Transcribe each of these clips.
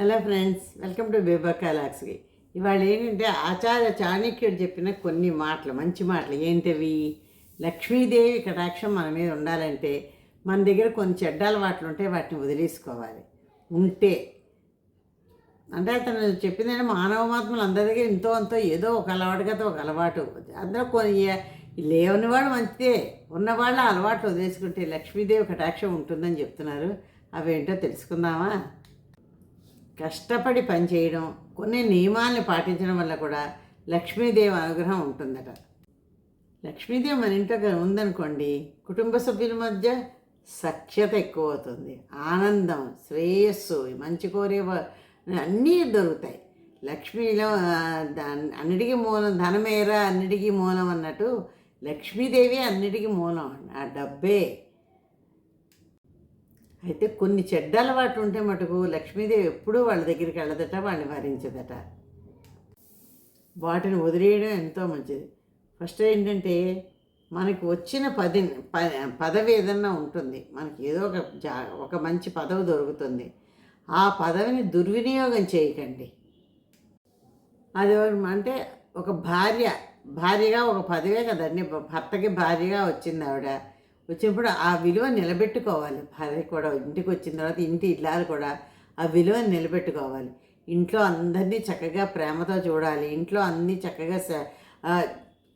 Hello friends welcome to Bebakka లాక్స్కి ఇవాళ ఏంటంటే ఆచార్య చాణక్యుడు చెప్పిన కొన్ని మాటలు మంచి మాటలు. ఏంటివి? లక్ష్మీదేవి కటాక్షం మన మీద ఉండాలంటే మన దగ్గర కొన్ని చెడ్డ అలవాట్లు ఉంటే వాటిని వదిలేసుకోవాలి. ఉంటే. అంటే అతను చెప్పిందంటే మానవ మాత్మలు అందరి దగ్గర ఇంతో అంతో ఏదో ఒక అలవాటు కదా ఒక అలవాటు. అందరూ కొన్ని లేనివాడు మంచిదే. ఉన్నవాళ్ళు అలవాట్లు వదిలేసుకుంటే లక్ష్మీదేవి కటాక్షం ఉంటుందని చెప్తున్నారు. అవేంటో తెలుసుకుందామా? కష్టపడి పనిచేయడం కొన్ని నియమాల్ని పాటించడం వల్ల కూడా లక్ష్మీదేవి అనుగ్రహం ఉంటుందట. లక్ష్మీదేవి మన ఇంట్లో ఉందనుకోండి కుటుంబ సభ్యుల మధ్య సఖ్యత ఎక్కువ అవుతుంది ఆనందం శ్రేయస్సు మంచి కోరే అన్నీ దొరుకుతాయి. లక్ష్మీలో దా- అన్నిటికీ మూలం ధనమేరా అన్నిటికీ మూలం అన్నట్టు లక్ష్మీదేవి అన్నిటికీ మూలం. ఆ డబ్బే అయితే కొన్ని చెడ్డ అలవాటు ఉంటే మటుకు లక్ష్మీదేవి ఎప్పుడూ వాళ్ళ దగ్గరికి వెళ్ళదట వాళ్ళని వారించదట. వాటిని వదిలేయడం ఎంతో మంచిది. ఫస్ట్ ఏంటంటే మనకి వచ్చిన పది ప- పదవి ఏదన్నా ఉంటుంది. మనకి ఏదో ఒక జా ఒక మంచి పదవి దొరుకుతుంది. ఆ పదవిని దుర్వినియోగం చేయకండి. అది అంటే ఒక భార్య భార్యగా ఒక పదవే కదండి భర్తకి భార్యగా వచ్చింది ఆవిడ. వచ్చినప్పుడు ఆ విలువ నిలబెట్టుకోవాలి. భార్య కూడా ఇంటికి వచ్చిన తర్వాత ఇంటి ఇల్లాలు కూడా ఆ విలువను నిలబెట్టుకోవాలి. ఇంట్లో అందరినీ చక్కగా ప్రేమతో చూడాలి. ఇంట్లో అన్నీ చక్కగా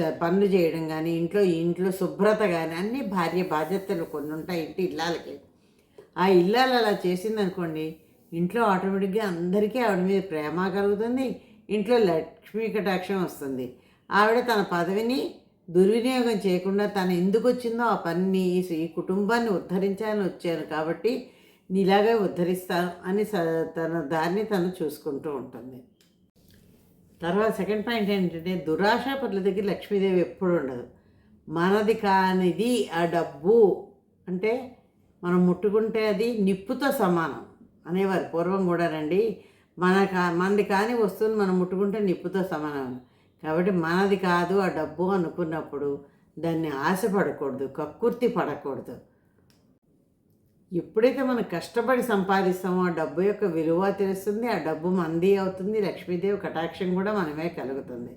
చ- పనులు చేయడం కానీ ఇంట్లో ఇంట్లో శుభ్రత కానీ అన్నీ భార్య బాధ్యతలు కొన్ని ఉంటాయి ఇంటి ఇల్లాలకి. ఆ ఇల్లాలు అలా చేసింది అనుకోండి ఇంట్లో ఆటోమేటిక్గా అందరికీ ఆవిడ మీద ప్రేమ కలుగుతుంది. ఇంట్లో లక్ష్మీ కటాక్షం వస్తుంది. ఆవిడ తన పదవిని దుర్వినియోగం చేయకుండా తను ఎందుకు వచ్చిందో ఆ పనిని ఈ కుటుంబాన్ని ఉద్ధరించాలని వచ్చాను కాబట్టి నీలాగే ఉద్ధరిస్తాను అని తన దాన్ని తను చూసుకుంటూ ఉంటుంది. తర్వాత సెకండ్ పాయింట్ ఏంటంటే దురాశ పట్ల దగ్గర లక్ష్మీదేవి ఎప్పుడు ఉండదు. మనది కానిది ఆ డబ్బు. అంటే మనం ముట్టుకుంటే అది నిప్పుతో సమానం అనేవారు పూర్వం కూడానండి. మన కా మనది కాని వస్తువుని మనం ముట్టుకుంటే నిప్పుతో సమానం కాబట్టి మనది కాదు ఆ డబ్బు అనుకున్నప్పుడు దాన్ని ఆశపడకూడదు కక్కుర్తి పడకూడదు. ఎప్పుడైతే మనం కష్టపడి సంపాదిస్తామో ఆ డబ్బు యొక్క విలువ తెలుస్తుంది ఆ డబ్బు మంది అవుతుంది లక్ష్మీదేవి కటాక్షం కూడా మనమే కలుగుతుంది.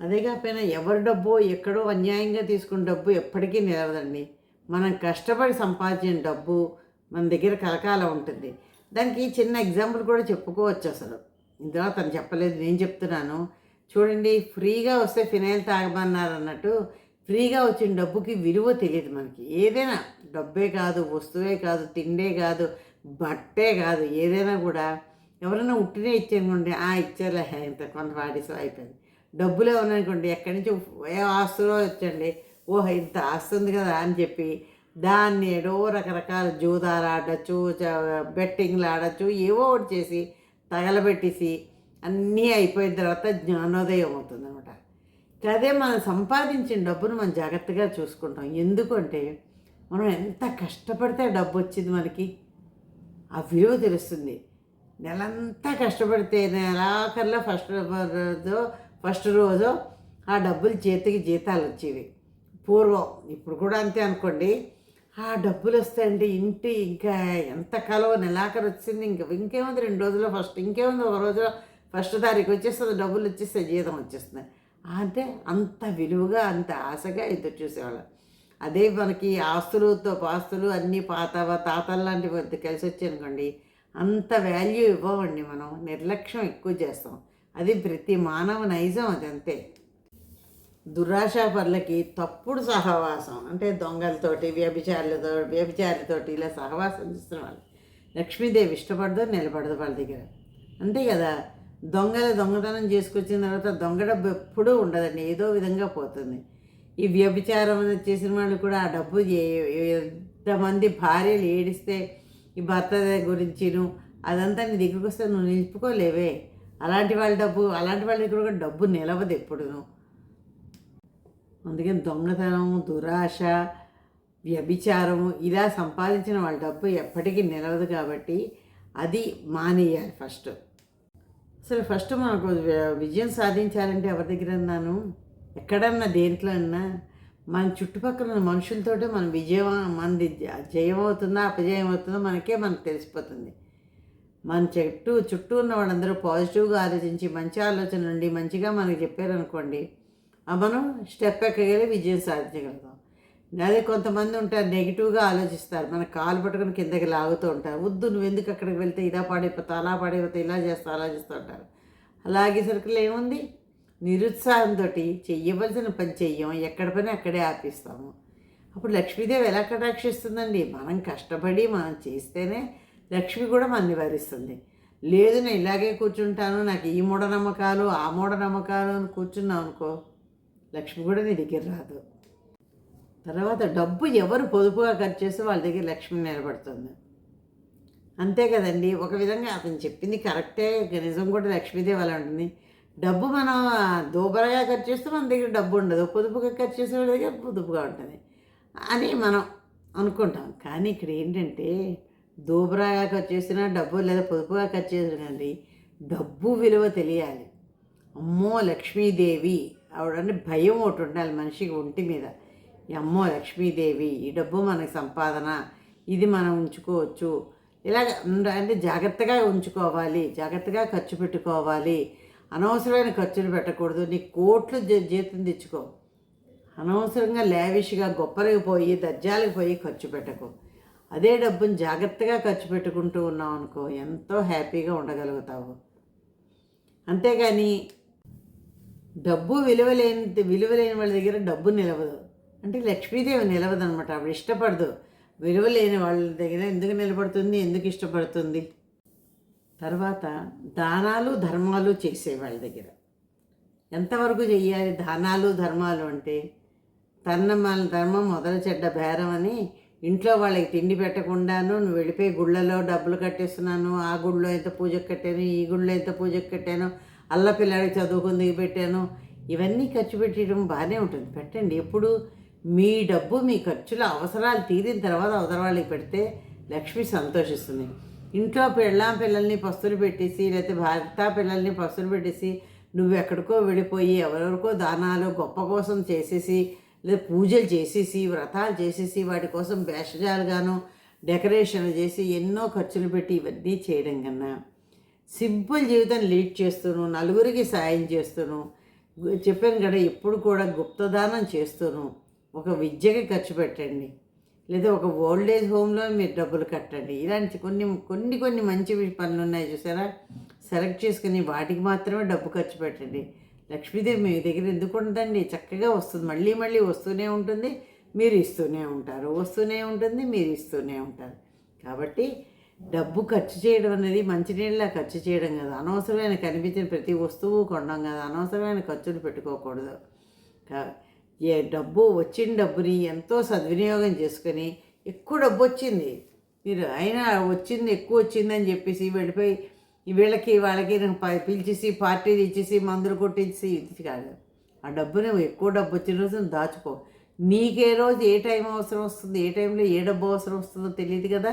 అదే కాకపోయినా ఎవరి డబ్బు ఎక్కడో అన్యాయంగా తీసుకున్న డబ్బు ఎప్పటికీ నిలవదండి. మనం కష్టపడి సంపాదించిన డబ్బు మన దగ్గర కలకాలం ఉంటుంది. దానికి చిన్న ఎగ్జాంపుల్ కూడా చెప్పుకోవచ్చు అసలు. ఇందులో తను చెప్పలేదు నేను చెప్తున్నాను. చూడండి ఫ్రీగా వస్తే ఫినాయిల్ తాగమన్నారు అన్నట్టు ఫ్రీగా వచ్చిన డబ్బుకి విలువ తెలియదు మనకి. ఏదైనా డబ్బే కాదు వస్తువే కాదు తిండే కాదు బట్టే కాదు ఏదైనా కూడా ఎవరైనా ఉట్టినే ఇచ్చానుకోండి ఆ ఇచ్చారులే ఇంత కొంత వాడిసో అయిపోయింది. డబ్బులు ఉన్నాయనుకోండి ఎక్కడి నుంచి ఏ ఆస్తులో వచ్చండి? ఓహో ఇంత ఆస్తుంది ఉంది కదా అని చెప్పి దాన్ని ఏదో రకరకాల జూదాలు ఆడచ్చు బెట్టింగ్లు ఆడచ్చు ఏవో ఒకటి చేసి తగలబెట్టేసి అన్నీ అయిపోయిన తర్వాత జ్ఞానోదయం అవుతుంది అనమాట అదే మనం సంపాదించిన డబ్బును మనం జాగ్రత్తగా చూసుకుంటాం. ఎందుకంటే మనం ఎంత కష్టపడితే డబ్బు వచ్చింది మనకి? ఆ విలువ తెలుస్తుంది. నెలంతా కష్టపడితే నెలాఖరిలో ఫస్ట్ రోజో ఫస్ట్ రోజు ఆ డబ్బులు చేతికి జీతాలు వచ్చేవి. పూర్వం ఇప్పుడు కూడా అంతే అనుకోండి. ఆ డబ్బులు వస్తాయంటే ఇంటి ఇంకా ఎంత కాలం నెలాఖరు వచ్చింది. ఇంకా ఇంకేముంది? రెండు రోజుల్లో ఫస్ట్ ఇంకేముంది? ఒక రోజులో ఫస్ట్ తారీఖు వచ్చేస్తుంది డబ్బులు వచ్చేస్తే జీతం వచ్చేస్తుంది. అంటే అంత విలువగా అంత ఆశగా ఎదురు చూసేవాళ్ళం. అదే మనకి ఆస్తులతో పాస్తులు అన్నీ పాత తాతలు లాంటివి కలిసి వచ్చాయనుకోండి అంత వాల్యూ ఇవ్వమండి మనం నిర్లక్ష్యం ఎక్కువ చేస్తాం. అది ప్రతి మానవ నైజం అది అంతే దురాశాపరులకి తప్పుడు సహవాసం అంటే దొంగలతోటి వ్యభిచారులతో వ్యభిచారులతోటి ఇలా సహవాసం చేస్తున్న వాళ్ళు లక్ష్మీదేవి ఇష్టపడదు నిలబడదు వాళ్ళ దగ్గర. అంతే కదా? దొంగలు దొంగతనం చేసుకొచ్చిన తర్వాత దొంగ డబ్బు ఎప్పుడూ ఉండదండి. ఏదో విధంగా పోతుంది. ఈ వ్యభిచారం చేసిన వాళ్ళు కూడా ఆ డబ్బు ఎంతమంది భార్యలు ఏడిస్తే ఈ భర్త గురించిను అదంతా నీ దగ్గరికి వస్తే నువ్వు నిలుపుకోలేవే. అలాంటి వాళ్ళ డబ్బు అలాంటి వాళ్ళ దగ్గర కూడా డబ్బు నిలవదు ఎప్పుడును. అందుకని దొంగతనం దురాశ వ్యభిచారము ఇలా సంపాదించిన వాళ్ళ డబ్బు ఎప్పటికీ నిలవదు కాబట్టి అది మానేయాలి ఫస్ట్. అసలు ఫస్ట్ మనకు విజయం సాధించాలంటే ఎవరి దగ్గర అన్నాను ఎక్కడన్నా దేంట్లో అన్నా మన చుట్టుపక్కల ఉన్న మనుషులతోటే మన విజయం మనది జయం అవుతుందా అపజయం అవుతుందో మనకే మనకు తెలిసిపోతుంది. మన చుట్టూ చుట్టూ ఉన్న వాళ్ళందరూ పాజిటివ్గా ఆలోచించి మంచి ఆలోచన నుండి మంచిగా మనకి చెప్పారనుకోండి మనం స్టెప్ ఎక్కగలి విజయం సాధించగలుగుతాం. అదే కొంతమంది ఉంటారు నెగిటివ్గా ఆలోచిస్తారు. మన కాలు పట్టుకుని కిందకి లాగుతూ ఉంటారు. వద్దు నువ్వు ఎందుకు అక్కడికి వెళ్తే ఇలా పాడైపోతావు అలా పాడైపోతావు ఇలా చేస్తా అలా చేస్తూ ఉంటారు అలాగే సరుకులు ఏముంది? నిరుత్సాహంతో చెయ్యవలసిన పని చెయ్యం ఎక్కడ పని అక్కడే ఆపిస్తాము. అప్పుడు లక్ష్మీదేవి ఎలా కటాక్షిస్తుందండి? మనం కష్టపడి మనం చేస్తేనే లక్ష్మి కూడా మనని వరిస్తుంది. లేదు నేను ఇలాగే కూర్చుంటాను నాకు ఈ మూఢనమ్మకాలు ఆ మూఢనమ్మకాలు అని కూర్చున్నావు అనుకో లక్ష్మి కూడా నీ దగ్గర రాదు. తర్వాత డబ్బు ఎవరు పొదుపుగా ఖర్చు చేస్తే వాళ్ళ దగ్గర లక్ష్మి నిలబడుతుంది. అంతే కదండి. ఒక విధంగా అతను చెప్పింది కరెక్టే. నిజం కూడా లక్ష్మీదేవి అలా ఉంటుంది. డబ్బు మనం దూబరగా ఖర్చు చేస్తే మన దగ్గర డబ్బు ఉండదు. పొదుపుగా ఖర్చు చేసే వాళ్ళ దగ్గర పొదుపుగా ఉంటుంది అని మనం అనుకుంటాం. కానీ ఇక్కడ ఏంటంటే దూబరాగా ఖర్చు చేసినా డబ్బు లేదా పొదుపుగా ఖర్చు చేసిన కానీ డబ్బు విలువ తెలియాలి. అమ్మో లక్ష్మీదేవి. ఆవిడంటే భయం ఒకటి ఉండాలి మనిషికి ఒంటి మీద. అమ్మో లక్ష్మీదేవి ఈ డబ్బు మనకి సంపాదన ఇది మనం ఉంచుకోవచ్చు. ఇలాగ ఉండ- అంటే జాగ్రత్తగా ఉంచుకోవాలి జాగ్రత్తగా ఖర్చు పెట్టుకోవాలి. అనవసరమైన ఖర్చులు పెట్టకూడదు. నీ కోట్లు జీ- జీతం తెచ్చుకో. అనవసరంగా లేవిష్గా గొప్పలకు పోయి దర్జాలకు పోయి ఖర్చు పెట్టకు. అదే డబ్బుని జాగ్రత్తగా ఖర్చు పెట్టుకుంటూ ఉన్నావు అనుకో ఎంతో హ్యాపీగా ఉండగలుగుతావు. అంతేగాని డబ్బు విలువ లేని విలువ లేని వాళ్ళ దగ్గర డబ్బు నిలవదు. అంటే లక్ష్మీదేవి నిలవదనమాట. ఆవిడ ఇష్టపడదు. విలువ లేని వాళ్ళ దగ్గర ఎందుకు నిలబడుతుంది? ఎందుకు ఇష్టపడుతుంది? తర్వాత దానాలు ధర్మాలు చేసే వాళ్ళ దగ్గర. ఎంతవరకు చెయ్యాలి దానాలు ధర్మాలు అంటే? తన్న మన ధర్మం మొదలు చెడ్డ బేరం అని ఇంట్లో వాళ్ళకి తిండి పెట్టకుండాను నువ్వు వెళ్ళిపోయి గుళ్ళలో డబ్బులు కట్టేస్తున్నాను ఆ గుళ్ళో ఎంత పూజకు కట్టాను ఈ గుళ్ళో ఎంత పూజకు కట్టాను అల్ల పిల్లాడికి చదువుకుందుకు పెట్టాను. ఇవన్నీ ఖర్చు పెట్టడం బాగానే ఉంటుంది. పెట్టండి. ఎప్పుడు మీ డబ్బు మీ ఖర్చుల అవసరాలు తీరిన తర్వాత అవతల వాళ్ళకి పెడితే లక్ష్మి సంతోషిస్తుంది. ఇంట్లో పెళ్ళాం పిల్లల్ని పస్తులు పెట్టేసి లేకపోతే భర్త పిల్లల్ని పస్తులు పెట్టేసి నువ్వు ఎక్కడికో వెళ్ళిపోయి ఎవరెవరికో దానాలు గొప్ప కోసం చేసేసి లేదా పూజలు చేసేసి వ్రతాలు చేసేసి వాటి కోసం భేషజాలుగాను డెకరేషన్లు చేసి ఎన్నో ఖర్చులు పెట్టి ఇవన్నీ చేయడం కన్నా సింపుల్ జీవితం లీడ్ చేస్తూను నలుగురికి సాయం చేస్తూను చెప్పాను కదా ఎప్పుడు కూడా గుప్తదానం చేస్తూను. ఒక విద్యకి ఖర్చు పెట్టండి. లేదా ఒక ఓల్డ్ ఏజ్ హోమ్లో మీరు డబ్బులు కట్టండి. ఇలాంటి కొన్ని కొన్ని కొన్ని మంచి పనులు ఉన్నాయి చూసారా? సెలెక్ట్ చేసుకుని వాటికి మాత్రమే డబ్బు ఖర్చు పెట్టండి. లక్ష్మీదేవి మీ దగ్గర ఎందుకు ఉంటుందండి చక్కగా వస్తుంది. మళ్ళీ మళ్ళీ వస్తూనే ఉంటుంది. మీరు ఇస్తూనే ఉంటారు. వస్తూనే ఉంటుంది. మీరు ఇస్తూనే ఉంటారు. కాబట్టి డబ్బు ఖర్చు చేయడం అనేది మంచినీళ్ళ ఖర్చు చేయడం కదా. అనవసరమైన కనిపించిన ప్రతి వస్తువు కొనడం కదా. అనవసరమైన ఖర్చులు పెట్టుకోకూడదు. కా- ఏ డబ్బు వచ్చిన డబ్బుని ఎంతో సద్వినియోగం చేసుకొని ఎక్కువ డబ్బు వచ్చింది. మీరు అయినా వచ్చింది ఎక్కువ వచ్చిందని చెప్పేసి వెళ్ళిపోయి వీళ్ళకి వాళ్ళకి పిలిచేసి పార్టీలు ఇచ్చేసి మందులు కొట్టించి ఇది కాదు. ఆ డబ్బుని ఎక్కువ డబ్బు వచ్చిన రోజు దాచుకో. నీకే రోజు ఏ టైం అవసరం వస్తుంది ఏ టైంలో ఏ డబ్బు అవసరం వస్తుందో తెలియదు కదా.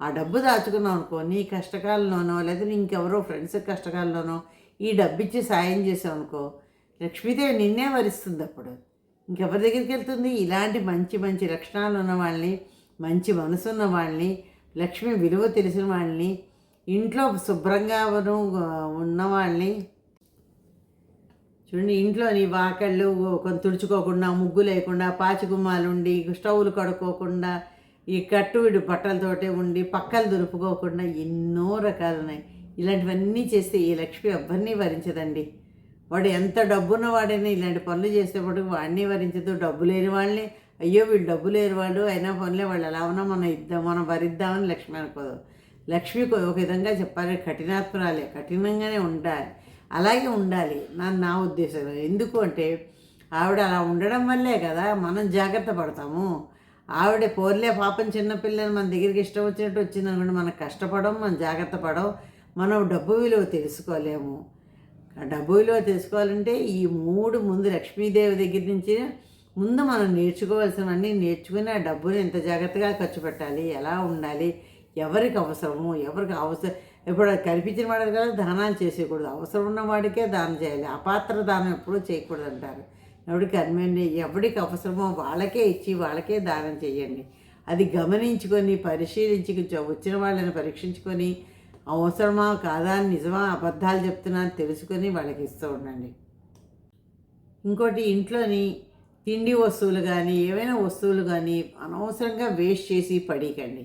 ఆ డబ్బు దాచుకున్నావు అనుకో నీ కష్టకాలంలోనో లేదా నీ ఇంకెవరో ఫ్రెండ్స్ కష్టకాలంలోనో ఈ డబ్బు ఇచ్చి సాయం చేసావు అనుకో లక్ష్మీదేవి నిన్నే వరిస్తుంది అప్పుడు. ఇంకెవరి దగ్గరికి వెళ్తుంది? ఇలాంటి మంచి మంచి లక్షణాలు ఉన్న వాళ్ళని మంచి మనసు ఉన్న వాళ్ళని లక్ష్మి విలువ తెలిసిన వాళ్ళని ఇంట్లో శుభ్రంగా ఉన్న వాళ్ళని. చూడండి ఇంట్లోని వాకళ్ళు కొంత తుడుచుకోకుండా ముగ్గు లేకుండా పాచిగుమ్మాలు ఉండి స్టవ్లు కడుక్కోకుండా ఈ కట్టువిడి బట్టలతోటే ఉండి పక్కలు దులుపుకోకుండా ఎన్నో రకాలు ఉన్నాయి. ఇలాంటివన్నీ చేస్తే ఈ లక్ష్మి ఎవరిని వరించదండి? వాడు ఎంత డబ్బున్న వాడైనా ఇలాంటి పనులు చేసేప్పటికి వాడిని వరించదు డబ్బు లేని వాళ్ళని. అయ్యో వీళ్ళు డబ్బు లేని వాళ్ళు అయినా పనులే వాళ్ళు. ఎలా ఉన్నా మనం ఇద్దాం మనం భరిద్దామని లక్ష్మి అనుకోదు. లక్ష్మి ఒక విధంగా చెప్పాలి కఠినాత్మరాలే కఠినంగానే ఉండాలి. అలాగే ఉండాలి. నా నా ఉద్దేశం. ఎందుకు అంటే ఆవిడ అలా ఉండడం వల్లే కదా మనం జాగ్రత్త పడతాము. ఆవిడ పోర్లే పాపం చిన్నపిల్లని మన దగ్గరికి ఇష్టం వచ్చినట్టు వచ్చిందనుకోండి మనం కష్టపడం మనం జాగ్రత్త పడం మనం డబ్బు విలువ తెలుసుకోలేము. ఆ డబ్బు విలువ తెలుసుకోవాలంటే ఈ మూడు ముందు లక్ష్మీదేవి దగ్గర నుంచి ముందు మనం నేర్చుకోవాల్సినవన్నీ నేర్చుకుని ఆ డబ్బును ఎంత జాగ్రత్తగా ఖర్చు పెట్టాలి ఎలా ఉండాలి ఎవరికి అవసరము ఎవరికి అవసరం ఇప్పుడు కనిపించిన వాడికి కదా దానాలు చేసేయకూడదు. అవసరం ఉన్న వాడికే దానం చేయాలి. అపాత్ర దానం ఎప్పుడూ చేయకూడదు అంటారు. ఎవరికి అన్నండి ఎవరికి అవసరమో వాళ్ళకే ఇచ్చి వాళ్ళకే దానం చేయండి. అది గమనించుకొని పరిశీలించి కొంచెం వచ్చిన వాళ్ళని పరీక్షించుకొని అవసరమా కాదా నిజమా అబద్ధాలు చెప్తున్నా అని తెలుసుకొని వాళ్ళకి ఇస్తూ ఉండండి. ఇంకోటి ఇంట్లోని తిండి వస్తువులు కానీ ఏవైనా వస్తువులు కానీ అనవసరంగా వేస్ట్ చేసి పడేయకండి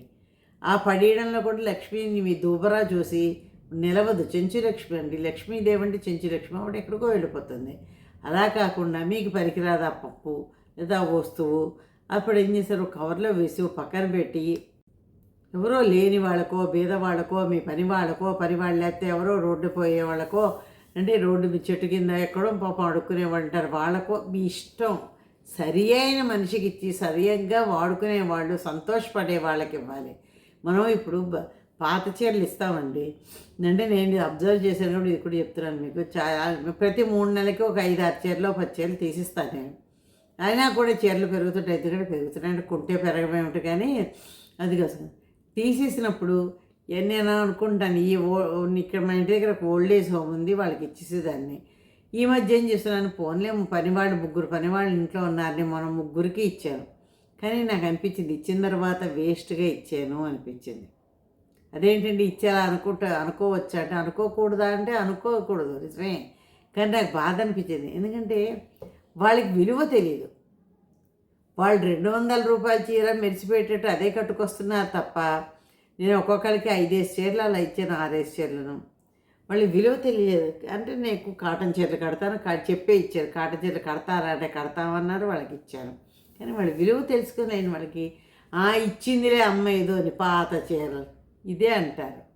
ఆ పడేయడంలో కూడా లక్ష్మిని మీ దూబరా చూసి నిలవదు. చెంచు లక్ష్మి అండి. లక్ష్మీదేవి అంటే చెంచు లక్ష్మి ఆవిడ ఎక్కడికో వెళ్ళిపోతుంది. అలా కాకుండా మీకు పనికిరాదు ఆ పప్పు లేదా వస్తువు? అప్పుడు ఏం చేశారు? కవర్లో వేసి పక్కన పెట్టి ఎవరో లేని వాళ్ళకో బీదవాళ్ళకో మీ పని వాళ్ళకో పని వాళ్ళు లేకపోతే ఎవరో రోడ్డు పోయే వాళ్ళకో అంటే రోడ్డు మీ చెట్టు కింద ఎక్కడో పాపం అడుక్కునే ఉంటారు వాళ్ళకో మీ ఇష్టం. సరి అయిన మనిషికి ఇచ్చి సరిగ్గా వాడుకునే వాళ్ళు సంతోషపడే వాళ్ళకి ఇవ్వాలి. మనం ఇప్పుడు పాత చీరలు ఇస్తామండి. అంటే నేను అబ్జర్వ్ చేసేటప్పుడు ఇది కూడా చెప్తున్నాను మీకు. చాలా ప్రతి మూడు నెలలకి ఒక ఐదు ఆరు చీరలు పది చీరలు తీసిస్తాను నేను. అయినా కూడా చీరలు పెరుగుతుంటాయి ఎందుకంటే పెరుగుతున్నాయి అంటే కుంటే పెరగమేమిటి కానీ అది కాదు. తీసేసినప్పుడు ఏ నేను అనుకుంటాను ఈ ఓ ఇక్కడ మా ఇంటి దగ్గర ఒక ఓల్డ్ ఏజ్ హోమ్ ఉంది వాళ్ళకి ఇచ్చేసేదాన్ని. ఈ మధ్య ఏం చేస్తున్నాను ఫోన్లే పనివాళ్ళు ముగ్గురు పనివాళ్ళు ఇంట్లో ఉన్నారని మనం ముగ్గురికి ఇచ్చాను. కానీ నాకు అనిపించింది ఇచ్చిన తర్వాత వేస్ట్గా ఇచ్చాను అనిపించింది. అదేంటండి ఇచ్చారా అనుకుంటా అనుకోవచ్చా అంటే అనుకోకూడదా అంటే అనుకోకూడదు నిజమే. కానీ నాకు బాధ అనిపించింది. ఎందుకంటే వాళ్ళకి విలువ తెలియదు వాళ్ళు రెండు వందల రూపాయల చీర మెరిచిపెట్టేట్టు అదే కట్టుకొస్తున్నారు తప్ప నేను ఒక్కొక్కరికి ఐదేసి చీరలు అలా ఇచ్చాను ఆరేసి చీరలను. మళ్ళీ విలువ తెలియదు. అంటే నేను కాటన్ చీరలు కడతాను కా- చెప్పే ఇచ్చారు. కాటన్ చీరలు కడతారా అంటే కడతామన్నారు వాళ్ళకి ఇచ్చాను కానీ వాళ్ళు విలువ తెలుసుకోలేని వాళ్ళకి "ఆ, ఇచ్చిందిలే అమ్మ ఏదో అని పాత చీరలు. ఇదే అంటారు.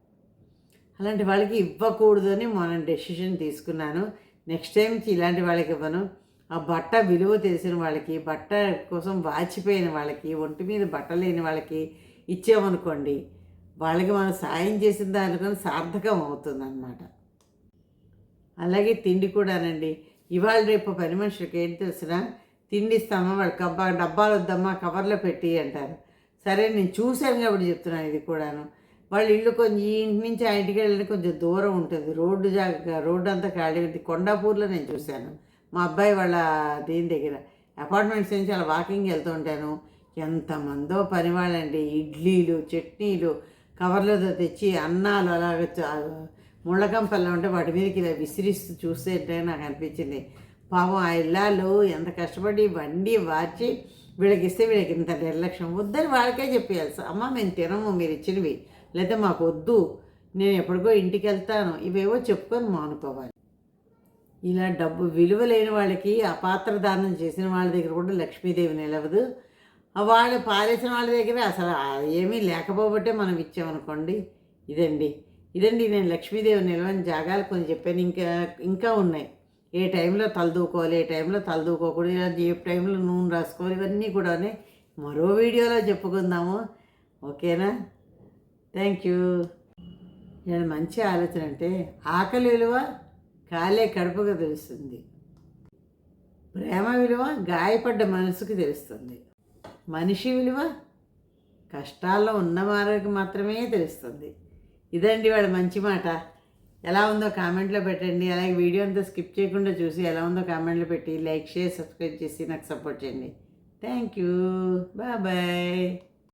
అలాంటి వాళ్ళకి ఇవ్వకూడదు అని మనం డెసిషన్ తీసుకున్నాను. నెక్స్ట్ టైం ఇలాంటి వాళ్ళకి ఇవ్వను. ఆ బట్ట విలువ తెలిసిన వాళ్ళకి బట్ట కోసం వాచిపోయిన వాళ్ళకి ఒంటి మీద బట్ట లేని వాళ్ళకి ఇచ్చామనుకోండి వాళ్ళకి మనం సాయం చేసిన దానికని సార్థకం అవుతుంది అనమాట అలాగే తిండి కూడానండి. ఇవాళ రేపు పని మనుషులకి ఏంటి తెలిసినా? తిండి ఇస్తామా? వాళ్ళు కబ్బా డబ్బాలు వద్దమ్మా కవర్లో పెట్టి అంటారు. సరే నేను చూశాను కాబట్టి చెప్తున్నాను ఇది కూడాను. వాళ్ళ ఇల్లు కొంచెం ఈ ఇంటి నుంచి ఆ ఇంటికి వెళ్ళడానికి కొంచెం దూరం ఉంటుంది. రోడ్డు జాగ రోడ్డు అంతా ఖాళీ కొండాపూర్లో నేను చూశాను. మా అబ్బాయి వాళ్ళ దీని దగ్గర. అపార్ట్మెంట్స్ నుంచి అలా వాకింగ్ వెళ్తూ ఉంటాను. ఎంతమందో పనివాళ్ళండి. ఇడ్లీలు చట్నీలు కవర్లతో తెచ్చి అన్నాలు అలాగ చ- ముళ్ళకంపల్లో ఉంటే వాటి మీదకి ఇలా విసిరిస్తూ చూస్తే నాకు అనిపించింది. పాపం ఆ ఇల్లాలు ఎంత కష్టపడి వండి వార్చి వీళ్ళకి ఇస్తే వీళ్ళకి ఇంత నిర్లక్ష్యం వద్దని వాళ్ళకే చెప్పేయాలి. అమ్మ మేము తినము మీరు ఇచ్చినవి. లేకపోతే మాకు వద్దు. నేను ఎప్పటికో ఇంటికి వెళ్తాను. ఇవేవో చెప్పుకొని మానుకోవాలి. ఇలా డబ్బు విలువ లేని వాళ్ళకి అపాత్ర దానం చేసిన వాళ్ళ దగ్గర కూడా లక్ష్మీదేవి నిలవదు. వాళ్ళు పారేసిన వాళ్ళ దగ్గర అసలు ఏమీ లేకపోబట్టే మనం ఇచ్చామనుకోండి. ఇదండి. ఇదండి నేను లక్ష్మీదేవి నిలవని జాగాలు కొన్ని చెప్పాను. ఇంకా ఇంకా ఉన్నాయి. ఏ టైంలో తలదూకోవాలి ఏ టైంలో తలదూకోకూడదు ఇలా ఏ టైంలో నూనె రాసుకోవాలి ఇవన్నీ కూడా మరో వీడియోలో చెప్పుకుందాము. ఓకేనా? Thank you. నేను మంచి ఆలోచన అంటే ఆకలి విలువ కాలే కడుపుగా తెలుస్తుంది. ప్రేమ విలువ గాయపడ్డ మనసుకు తెలుస్తుంది. మనిషి విలువ కష్టాల్లో ఉన్న వారికి మాత్రమే తెలుస్తుంది. ఇదండి వాడు మంచి మాట. ఎలా ఉందో కామెంట్లో పెట్టండి. అలాగే వీడియో అంతా స్కిప్ చేయకుండా చూసి ఎలా ఉందో కామెంట్లో పెట్టి లైక్ షేర్ సబ్స్క్రైబ్ చేసి నాకు సపోర్ట్ చేయండి. Thank you. బాయ్